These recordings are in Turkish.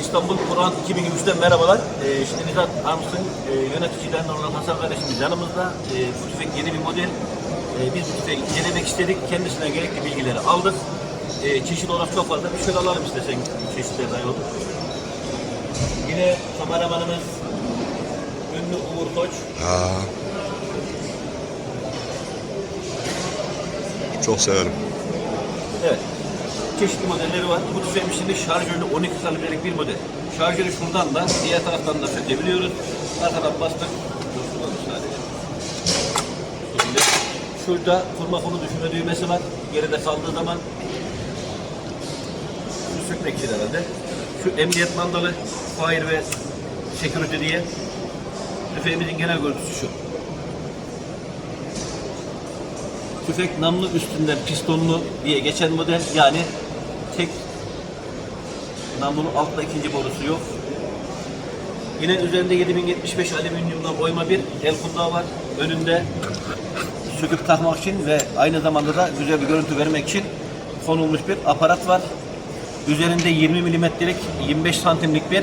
İstanbul Kur'an 2023'ten merhabalar. Ee, şimdi Nizat Arms'ın e, yöneticilerinden olan Hasan kardeşimiz yanımızda. Ee, bu tüfek yeni bir model. Ee, biz bu tüfeği incelemek istedik. Kendisinden gerekli bilgileri aldık. Ee, çeşit olarak çok fazla. Bir şöyle alalım istesen çeşitleri dahi olur. Yine kameramanımız ünlü Uğur Koç. Aa. Çok severim. Evet. Çeşitli modelleri var. Bu tüfeğin içinde şarjörlü 12 kalibrelik bir model. Şarjörü şuradan da diğer taraftan da sökebiliyoruz. Arkadan bastık. Şurada kurma konu düşürme düğmesi var. Geride kaldığı zaman şu sökmek için herhalde. Şu emniyet mandalı, fire ve security diye. Tüfeğimizin genel görüntüsü şu. Tüfek namlu üstünden pistonlu diye geçen model yani tek namlunun altta ikinci borusu yok. Yine üzerinde 7075 alüminyumdan oyma bir el kundağı var. Önünde söküp takmak için ve aynı zamanda da güzel bir görüntü vermek için konulmuş bir aparat var. Üzerinde 20 milimetrelik 25 santimlik bir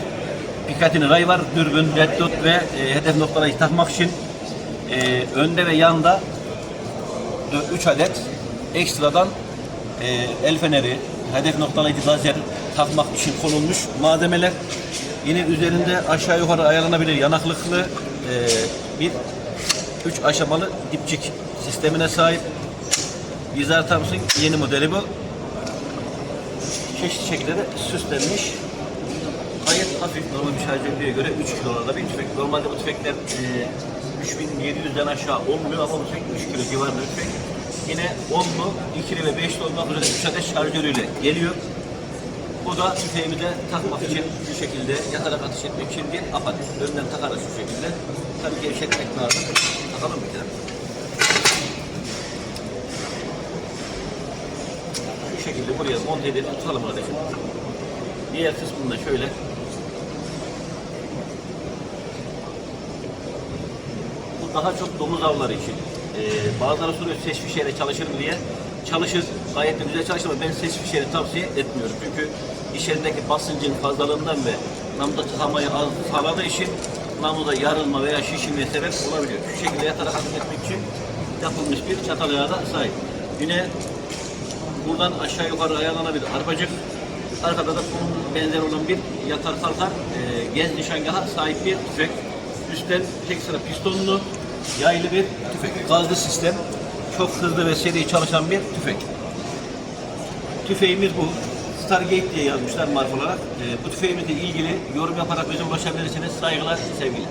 Picatinny ray var. Dürbün, red dot ve e, hedef noktaları takmak için e, önde ve yanda 3 adet ekstradan e, el feneri, hedef noktalayıcı lazer takmak için konulmuş malzemeler. Yine üzerinde aşağı yukarı ayarlanabilir yanaklıklı e, bir 3 aşamalı dipçik sistemine sahip. Bizar Thompson yeni modeli bu. Çeşitli şekilde de süslenmiş. Gayet hafif normal bir şarjörlüğe göre 3 kilolarda bir tüfek. Normalde bu tüfekler e, 3700'den aşağı olmuyor ama bu tüfek 3 kilo civarında bir tüfek. Yine 10'lu, 2'li ve 5'li olmak üzere 3 adet şarjörüyle geliyor. Bu da tüfeğimize takmak için şu şekilde yatarak atış etmek için bir aparat. Önden takarız şu şekilde. Tabii gevşetmek lazım. Takalım bir kere. Şu şekilde buraya monte edip tutalım kardeşim. Diğer kısmını da şöyle daha çok domuz avları için. Ee, bazıları soruyor ses fişeğiyle çalışır mı diye. Çalışır, gayet güzel çalışır ama ben ses fişeğini tavsiye etmiyorum. Çünkü içerideki basıncın fazlalığından ve namluda tıkamayı az sağladığı için namluda yarılma veya şişirmeye sebep olabiliyor. Şu şekilde yatarak hareket etmek için yapılmış bir çatal da sahip. Yine buradan aşağı yukarı ayarlanabilir arpacık. Arkada da bunun benzer olan bir yatar kalkar e, gez nişangaha sahip bir tüfek. Üstten tek sıra pistonlu yaylı bir tüfek. Gazlı sistem. Çok hızlı ve seri çalışan bir tüfek. Tüfeğimiz bu. Stargate diye yazmışlar marka olarak. E, bu tüfeğimizle ilgili yorum yaparak bize ulaşabilirsiniz. Saygılar, sevgiler.